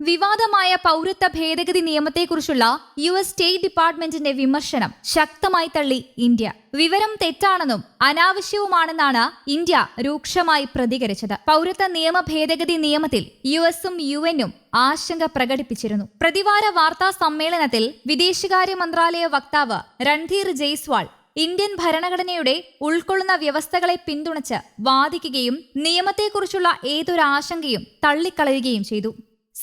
വിവാദമായ പൗരത്വ ഭേദഗതി നിയമത്തെക്കുറിച്ചുള്ള യു എസ് സ്റ്റേറ്റ് ഡിപ്പാർട്ട്മെന്റിന്റെ വിമർശനം ശക്തമായി തള്ളി ഇന്ത്യ. വിവരം തെറ്റാണെന്നും അനാവശ്യവുമാണെന്നാണ് ഇന്ത്യ രൂക്ഷമായി പ്രതികരിച്ചത്. പൗരത്വ നിയമ ഭേദഗതി നിയമത്തിൽ യു എസും യു എനും ആശങ്ക പ്രകടിപ്പിച്ചിരുന്നു. പ്രതിവാര വാർത്താ സമ്മേളനത്തിൽ വിദേശകാര്യ മന്ത്രാലയ വക്താവ് രൺധീർ ജയ്സ്വാൾ ഇന്ത്യൻ ഭരണഘടനയുടെ ഉൾക്കൊള്ളുന്ന വ്യവസ്ഥകളെ പിന്തുണച്ച് വാദിക്കുകയും നിയമത്തെക്കുറിച്ചുള്ള ഏതൊരു ആശങ്കയും തള്ളിക്കളയുകയും ചെയ്തു.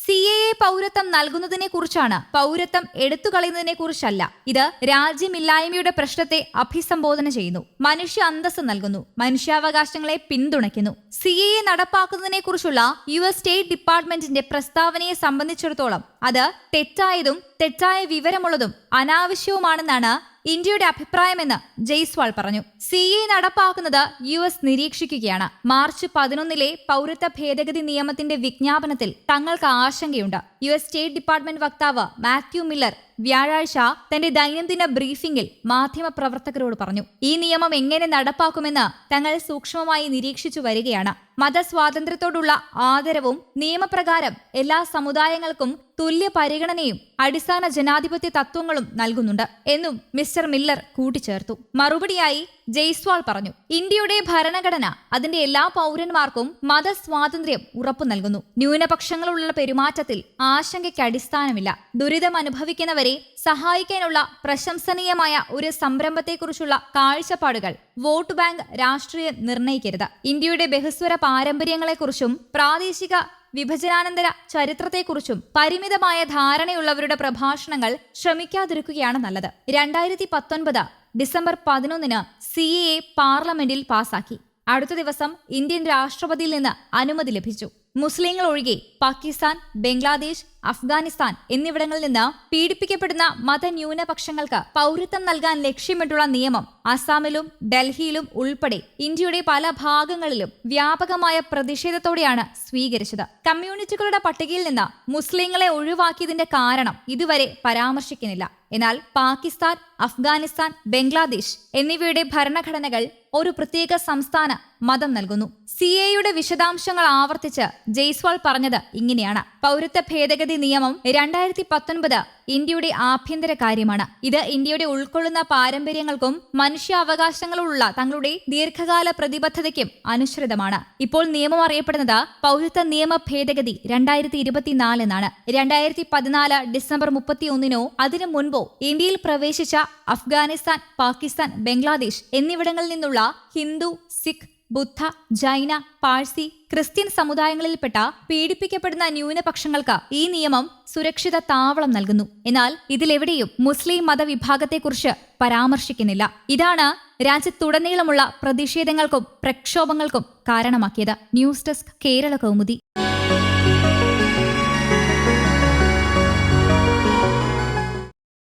സി എ എ പൗരത്വം നൽകുന്നതിനെ കുറിച്ചാണ് പൗരത്വം എടുത്തുകളയുന്നതിനെ കുറിച്ചല്ല ഇത് രാജ്യമില്ലായ്മയുടെ പ്രശ്നത്തെ അഭിസംബോധന ചെയ്യുന്നു. മനുഷ്യ അന്തസ് നൽകുന്നു. മനുഷ്യാവകാശങ്ങളെ പിന്തുണയ്ക്കുന്നു. സി എ എ നടപ്പാക്കുന്നതിനെ കുറിച്ചുള്ള യു എസ് സ്റ്റേറ്റ് ഡിപ്പാർട്ട്മെന്റിന്റെ പ്രസ്താവനയെ സംബന്ധിച്ചിടത്തോളം അത് തെറ്റായതും തെറ്റായ വിവരമുള്ളതും അനാവശ്യവുമാണെന്നാണ് ഇന്ത്യയുടെ അഭിപ്രായമെന്ന് ജയ്സ്വാൾ പറഞ്ഞു. സി എ നടപ്പാക്കുന്നത് യു എസ് നിരീക്ഷിക്കുകയാണ്. മാർച്ച് പതിനൊന്നിലെ പൗരത്വ ഭേദഗതി നിയമത്തിന്റെ വിജ്ഞാപനത്തിൽ തങ്ങൾക്ക് ആശങ്കയുണ്ട്. യു എസ് സ്റ്റേറ്റ് ഡിപ്പാർട്ട്മെന്റ് വക്താവ് മാത്യു മില്ലർ വ്യാഴാഴ്ച തന്റെ ദൈനംദിന ബ്രീഫിംഗിൽ മാധ്യമപ്രവർത്തകരോട് പറഞ്ഞു ഈ നിയമം എങ്ങനെ നടപ്പാക്കുമെന്ന് തങ്ങൾ സൂക്ഷ്മമായി നിരീക്ഷിച്ചു വരികയാണ്. മതസ്വാതന്ത്ര്യത്തോടുള്ള ആദരവും നിയമപ്രകാരം എല്ലാ സമുദായങ്ങൾക്കും തുല്യ പരിഗണനയും അടിസ്ഥാന ജനാധിപത്യ തത്വങ്ങളും നൽകുന്നുണ്ട് എന്നും മിസ്റ്റർ മില്ലർ കൂട്ടിച്ചേർത്തു. മറുപടിയായി ജയ്സ്വാൾ പറഞ്ഞു ഇന്ത്യയുടെ ഭരണഘടന അതിന്റെ എല്ലാ പൗരന്മാർക്കും മതസ്വാതന്ത്ര്യം ഉറപ്പു നൽകുന്നു. ന്യൂനപക്ഷങ്ങളുള്ള പെരുമാറ്റത്തിൽ ആശങ്കയ്ക്ക് അടിസ്ഥാനമില്ല. ദുരിതം അനുഭവിക്കുന്നവരെ സഹായിക്കാനുള്ള പ്രശംസനീയമായ ഒരു സംരംഭത്തെക്കുറിച്ചുള്ള കാഴ്ചപ്പാടുകൾ വോട്ട് ബാങ്ക് രാഷ്ട്രീയം നിർണയിക്കരുത്. ഇന്ത്യയുടെ ബഹുസ്വര പാരമ്പര്യങ്ങളെക്കുറിച്ചും പ്രാദേശിക വിഭജനാനന്തര ചരിത്രത്തെക്കുറിച്ചും പരിമിതമായ ധാരണയുള്ളവരുടെ പ്രഭാഷണങ്ങൾ ശ്രമിക്കാതിരിക്കുകയാണ് നല്ലത്. രണ്ടായിരത്തി പത്തൊൻപത് ഡിസംബർ പതിനൊന്നിന് സി എ പാർലമെന്റിൽ പാസാക്കി. അടുത്ത ദിവസം ഇന്ത്യൻ രാഷ്ട്രപതിയിൽ നിന്ന് അനുമതി ലഭിച്ചു. മുസ്ലിങ്ങൾ ഒഴികെ പാകിസ്ഥാൻ ബംഗ്ലാദേശ് അഫ്ഗാനിസ്ഥാൻ എന്നിവിടങ്ങളിൽ നിന്ന് പീഡിപ്പിക്കപ്പെടുന്ന മതന്യൂനപക്ഷങ്ങൾക്ക് പൗരത്വം നൽകാൻ ലക്ഷ്യമിട്ടുള്ള നിയമം അസാമിലും ഡൽഹിയിലും ഉൾപ്പെടെ ഇന്ത്യയുടെ പല ഭാഗങ്ങളിലും വ്യാപകമായ പ്രതിഷേധത്തോടെയാണ് സ്വീകരിച്ചത്. കമ്മ്യൂണിറ്റികളുടെ പട്ടികയിൽ നിന്ന് മുസ്ലിങ്ങളെ ഒഴിവാക്കിയതിന്റെ കാരണം ഇതുവരെ പരാമർശിക്കുന്നില്ല. എന്നാൽ പാകിസ്ഥാൻ അഫ്ഗാനിസ്ഥാൻ ബംഗ്ലാദേശ് എന്നിവയുടെ ഭരണഘടനകൾ ഒരു പ്രത്യേക സംസ്ഥാന മതം നൽകുന്നു. സി എയുടെ വിശദാംശങ്ങൾ ആവർത്തിച്ച് ജയ്സ്വാൾ പറഞ്ഞത് ഇങ്ങനെയാണ്. പൗരത്വ ഭേദഗതി നിയമം രണ്ടായിരത്തി പത്തൊൻപത് ഇന്ത്യയുടെ ആഭ്യന്തര കാര്യമാണ്. ഇത് ഇന്ത്യയുടെ ഉൾക്കൊള്ളുന്ന പാരമ്പര്യങ്ങൾക്കും മനുഷ്യാവകാശങ്ങളുള്ള തങ്ങളുടെ ദീർഘകാല പ്രതിബദ്ധതയ്ക്കും അനുസൃതമാണ്. ഇപ്പോൾ നിയമം അറിയപ്പെടുന്നത് പൗരത്വ നിയമ ഭേദഗതി രണ്ടായിരത്തി ഇരുപത്തിനാല് എന്നാണ്. രണ്ടായിരത്തി പതിനാല് ഡിസംബർ മുപ്പത്തി ഒന്നിനോ അതിനു മുൻപോ ഇന്ത്യയിൽ പ്രവേശിച്ച അഫ്ഗാനിസ്ഥാൻ പാകിസ്ഥാൻ ബംഗ്ലാദേശ് എന്നിവിടങ്ങളിൽ നിന്നുള്ള ഹിന്ദു സിഖ് ബുദ്ധ ജൈന പാഴ്സി ക്രിസ്ത്യൻ സമുദായങ്ങളിൽപ്പെട്ട പീഡിപ്പിക്കപ്പെടുന്ന ന്യൂനപക്ഷങ്ങൾക്ക് ഈ നിയമം സുരക്ഷിത താവളം നൽകുന്നു. എന്നാൽ ഇതിലെവിടെയും മുസ്ലിം മതവിഭാഗത്തെക്കുറിച്ച് പരാമർശിക്കുന്നില്ല. ഇതാണ് രാജ്യത്തുടനീളമുള്ള പ്രതിഷേധങ്ങൾക്കും പ്രക്ഷോഭങ്ങൾക്കും കാരണമാക്കിയത്. News desk Kerala Kaumudi.